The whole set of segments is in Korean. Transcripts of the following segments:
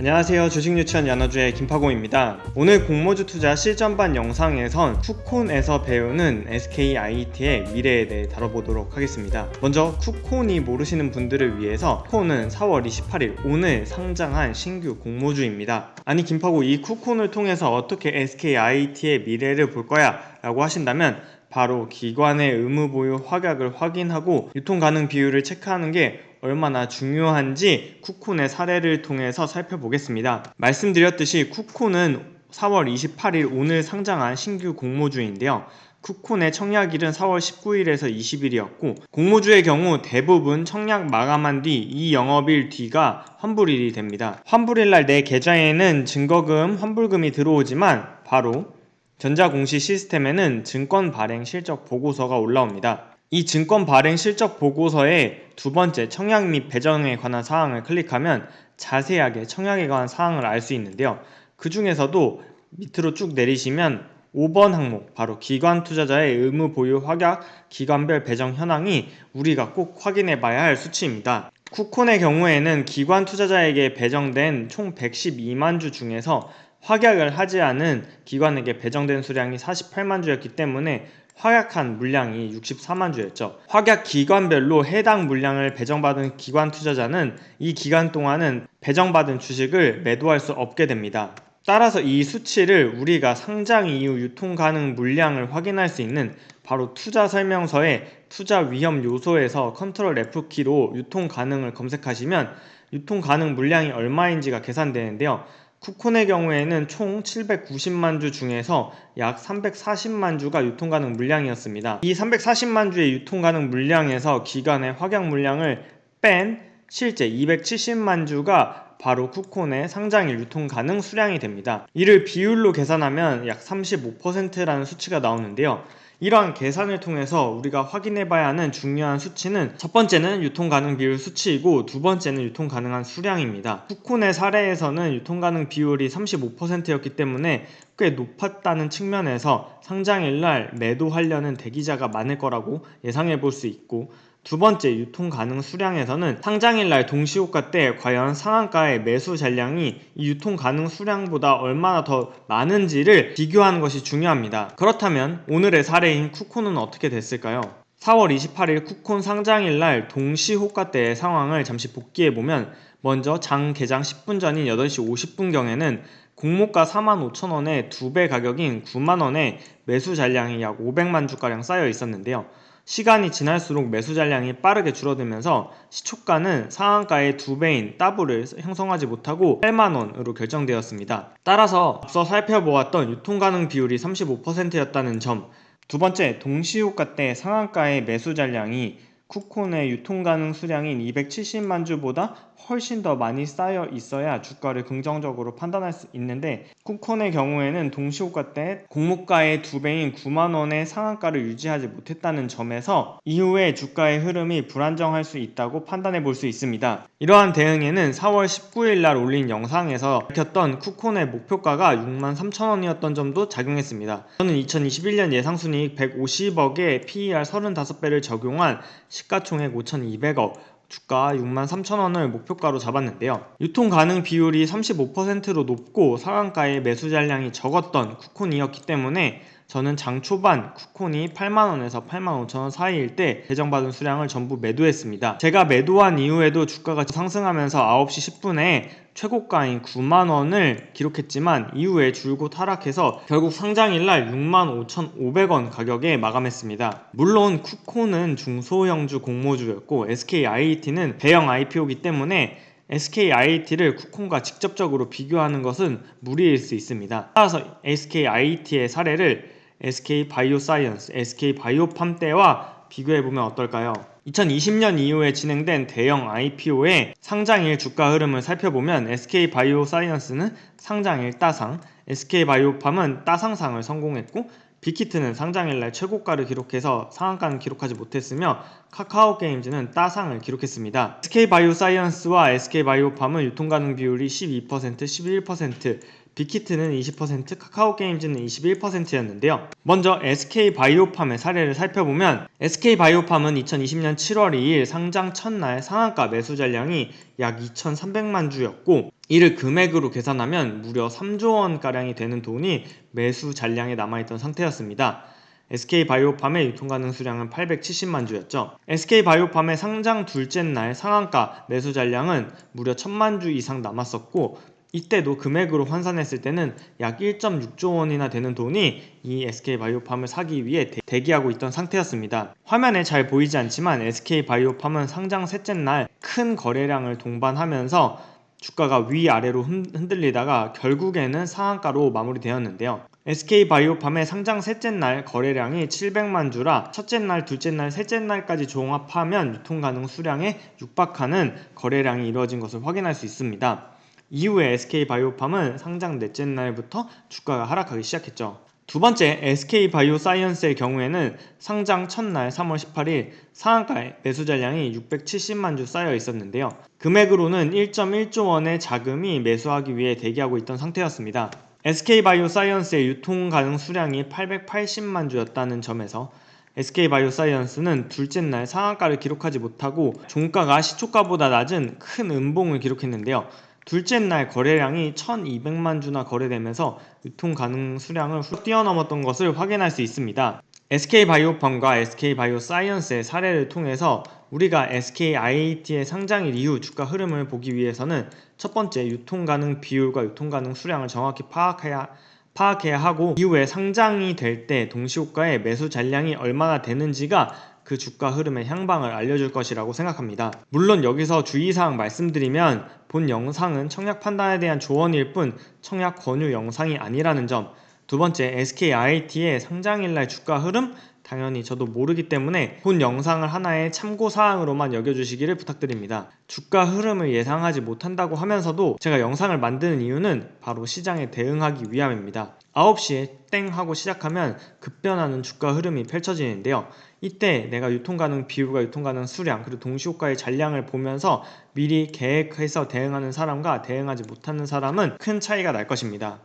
안녕하세요. 주식유치원 연어주의 김파공입니다. 오늘 공모주 투자 실전반 영상에선 쿠콘에서 배우는 SKIT의 미래에 대해 다뤄보도록 하겠습니다. 먼저 쿠콘이 모르시는 분들을 위해서 쿠콘은 4월 28일 오늘 상장한 신규 공모주입니다. 아니 김파고 이 쿠콘을 통해서 어떻게 SKIT의 미래를 볼 거야? 라고 하신다면 바로 기관의 의무 보유 확약을 확인하고 유통 가능 비율을 체크하는 게 얼마나 중요한지 쿠콘의 사례를 통해서 살펴보겠습니다. 말씀드렸듯이 쿠콘은 4월 28일 오늘 상장한 신규 공모주인데요. 쿠콘의 청약일은 4월 19일에서 20일이었고 공모주의 경우 대부분 청약 마감한 뒤 이 영업일 뒤가 환불일이 됩니다. 환불일 날 내 계좌에는 증거금, 환불금이 들어오지만 바로 전자공시 시스템에는 증권 발행 실적 보고서가 올라옵니다. 이 증권 발행 실적 보고서에 두 번째 청약 및 배정에 관한 사항을 클릭하면 자세하게 청약에 관한 사항을 알 수 있는데요. 그 중에서도 밑으로 쭉 내리시면 5번 항목 바로 기관 투자자의 의무 보유 확약 기관별 배정 현황이 우리가 꼭 확인해 봐야 할 수치입니다. 쿠콘의 경우에는 기관 투자자에게 배정된 총 112만 주 중에서 확약을 하지 않은 기관에게 배정된 수량이 48만 주였기 때문에 확약한 물량이 64만 주였죠. 확약 기관별로 해당 물량을 배정받은 기관 투자자는 이 기간 동안은 배정받은 주식을 매도할 수 없게 됩니다. 따라서 이 수치를 우리가 상장 이후 유통 가능 물량을 확인할 수 있는 바로 투자 설명서의 투자 위험 요소에서 컨트롤 F키로 유통 가능을 검색하시면 유통 가능 물량이 얼마인지가 계산되는데요. 쿠콘의 경우에는 총 790만 주 중에서 약 340만 주가 유통 가능 물량이었습니다. 이 340만 주의 유통 가능 물량에서 기관의 확약 물량을 뺀 실제 270만 주가 바로 쿠콘의 상장일 유통 가능 수량이 됩니다. 이를 비율로 계산하면 약 35%라는 수치가 나오는데요. 이러한 계산을 통해서 우리가 확인해 봐야 하는 중요한 수치는 첫 번째는 유통 가능 비율 수치이고 두 번째는 유통 가능한 수량입니다. 쿠콘의 사례에서는 유통 가능 비율이 35%였기 때문에 꽤 높았다는 측면에서 상장일 날 매도하려는 대기자가 많을 거라고 예상해 볼 수 있고 두 번째 유통 가능 수량에서는 상장일 날 동시호가 때 과연 상한가의 매수 잔량이 이 유통 가능 수량보다 얼마나 더 많은지를 비교하는 것이 중요합니다. 그렇다면 오늘의 사례인 쿠콘은 어떻게 됐을까요? 4월 28일 쿠콘 상장일 날 동시 호가 때의 상황을 잠시 복기해 보면 먼저 장 개장 10분 전인 8시 50분경에는 공모가 45,000원에 두배 가격인 9만원에 매수 잔량이 약 500만 주가량 쌓여 있었는데요. 시간이 지날수록 매수 잔량이 빠르게 줄어들면서 시초가는 상한가의 두 배인 더블을 형성하지 못하고 8만 원으로 결정되었습니다. 따라서 앞서 살펴보았던 유통 가능 비율이 35%였다는 점, 두 번째 동시호가 때 상한가의 매수 잔량이 쿠콘의 유통 가능 수량인 270만 주보다 훨씬 더 많이 쌓여 있어야 주가를 긍정적으로 판단할 수 있는데 쿠콘의 경우에는 동시호가 때 공모가의 두 배인 9만 원의 상한가를 유지하지 못했다는 점에서 이후에 주가의 흐름이 불안정할 수 있다고 판단해 볼 수 있습니다. 이러한 대응에는 4월 19일 날 올린 영상에서 밝혔던 쿠콘의 목표가가 6만 3천 원이었던 점도 작용했습니다. 저는 2021년 예상순이익 150억에 PER 35배를 적용한 시가총액 5,200억, 주가 6만 3천 원을 목표가로 잡았는데요. 유통 가능 비율이 35%로 높고 상한가의 매수 잔량이 적었던 쿠콘이었기 때문에 저는 장 초반 쿠콘이 8만원에서 8만 5천원 사이일 때 배정받은 수량을 전부 매도했습니다. 제가 매도한 이후에도 주가가 상승하면서 9시 10분에 최고가인 9만 원을 기록했지만 이후에 줄곧 하락해서 결국 상장일 날 6만 5,500원 가격에 마감했습니다. 물론 쿠콘은 중소형주 공모주였고 SKIT는 대형 IPO이기 때문에 SKIT를 쿠콘과 직접적으로 비교하는 것은 무리일 수 있습니다. 따라서 SKIT의 사례를 SK 바이오사이언스, SK 바이오팜 때와 비교해보면 어떨까요? 2020년 이후에 진행된 대형 IPO의 상장일 주가 흐름을 살펴보면 SK 바이오 사이언스는 상장일 따상, SK 바이오팜은 따상상을 성공했고 빅히트는 상장일날 최고가를 기록해서 상한가는 기록하지 못했으며 카카오 게임즈는 따상을 기록했습니다. SK 바이오사이언스와 SK 바이오팜은 유통 가능 비율이 12%, 11%, 빅히트는 20%, 카카오게임즈는 21%였는데요. 먼저 SK 바이오팜의 사례를 살펴보면 SK 바이오팜은 2020년 7월 2일 상장 첫날 상한가 매수 잔량이 약 2,300만 주였고 이를 금액으로 계산하면 무려 3조 원가량이 되는 돈이 매수 잔량에 남아있던 상태였습니다. SK 바이오팜의 유통 가능 수량은 870만 주였죠. SK 바이오팜의 상장 둘째 날 상한가 매수 잔량은 무려 1000만 주 이상 남았었고 이때도 금액으로 환산했을 때는 약 1.6조 원이나 되는 돈이 이 SK 바이오팜을 사기 위해 대- 대기하고 있던 상태였습니다. 화면에 잘 보이지 않지만 SK 바이오팜은 상장 셋째 날 큰 거래량을 동반하면서 주가가 위아래로 흔- 흔들리다가 결국에는 상한가로 마무리되었는데요. SK 바이오팜의 상장 셋째 날 거래량이 700만 주라 첫째 날, 둘째 날, 셋째 날까지 종합하면 유통 가능 수량에 육박하는 거래량이 이루어진 것을 확인할 수 있습니다. 이후에 SK 바이오팜은 상장 넷째 날부터 주가가 하락하기 시작했죠. 두 번째 SK 바이오사이언스의 경우에는 상장 첫날 3월 18일 상한가에 매수 잔량이 670만 주 쌓여 있었는데요. 금액으로는 1.1조 원의 자금이 매수하기 위해 대기하고 있던 상태였습니다. SK 바이오사이언스의 유통 가능 수량이 880만 주였다는 점에서 SK 바이오사이언스는 둘째 날 상한가를 기록하지 못하고 종가가 시초가보다 낮은 큰 음봉을 기록했는데요. 둘째 날 거래량이 1200만 주나 거래되면서 유통 가능 수량을 훌 뛰어넘었던 것을 확인할 수 있습니다. SK 바이오팜과 SK 바이오사이언스의 사례를 통해서 우리가 SK IAT의 상장일 이후 주가 흐름을 보기 위해서는 첫 번째 유통 가능 비율과 유통 가능 수량을 정확히 파악해야 파악해야 하고 이후에 상장이 될 때 동시호가의 매수 잔량이 얼마나 되는지가 그 주가 흐름의 향방을 알려줄 것이라고 생각합니다. 물론 여기서 주의사항 말씀드리면 본 영상은 청약 판단에 대한 조언일 뿐 청약 권유 영상이 아니라는 점. 두 번째 SK IT의 상장일날 주가 흐름 당연히 저도 모르기 때문에 본 영상을 하나의 참고 사항으로만 여겨주시기를 부탁드립니다. 주가 흐름을 예상하지 못한다고 하면서도 제가 영상을 만드는 이유는 바로 시장에 대응하기 위함입니다. 9시에 땡 하고 시작하면 급변하는 주가 흐름이 펼쳐지는데요. 이때 내가 유통 가능 비율과 유통 가능 수량 그리고 동시호가의 잔량을 보면서 미리 계획해서 대응하는 사람과 대응하지 못하는 사람은 큰 차이가 날 것입니다.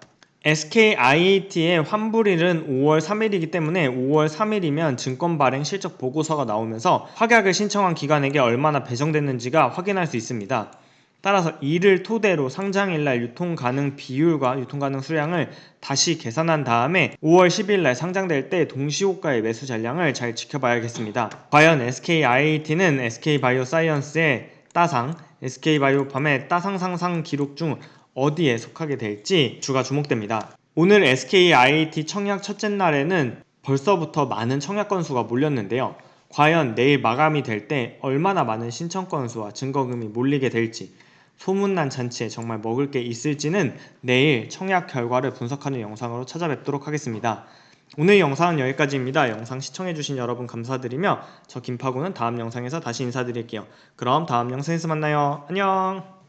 SK IAT의 환불일은 5월 3일이기 때문에 5월 3일이면 증권 발행 실적 보고서가 나오면서 확약을 신청한 기관에게 얼마나 배정됐는지가 확인할 수 있습니다. 따라서 이를 토대로 상장일날 유통 가능 비율과 유통 가능 수량을 다시 계산한 다음에 5월 10일 날 상장될 때 동시호가의 매수 잔량을 잘 지켜봐야겠습니다. 과연 SK IAT는 SK 바이오사이언스의 따상, SK 바이오팜의 따상 상상 기록 중 어디에 속하게 될지 주가 주목됩니다. 오늘 SK IAT 청약 첫째 날에는 벌써부터 많은 청약 건수가 몰렸는데요. 과연 내일 마감이 될 때 얼마나 많은 신청 건수와 증거금이 몰리게 될지 소문난 잔치에 정말 먹을 게 있을지는 내일 청약 결과를 분석하는 영상으로 찾아뵙도록 하겠습니다. 오늘 영상은 여기까지입니다. 영상 시청해주신 여러분 감사드리며 저 김파고는 다음 영상에서 다시 인사드릴게요. 그럼 다음 영상에서 만나요. 안녕!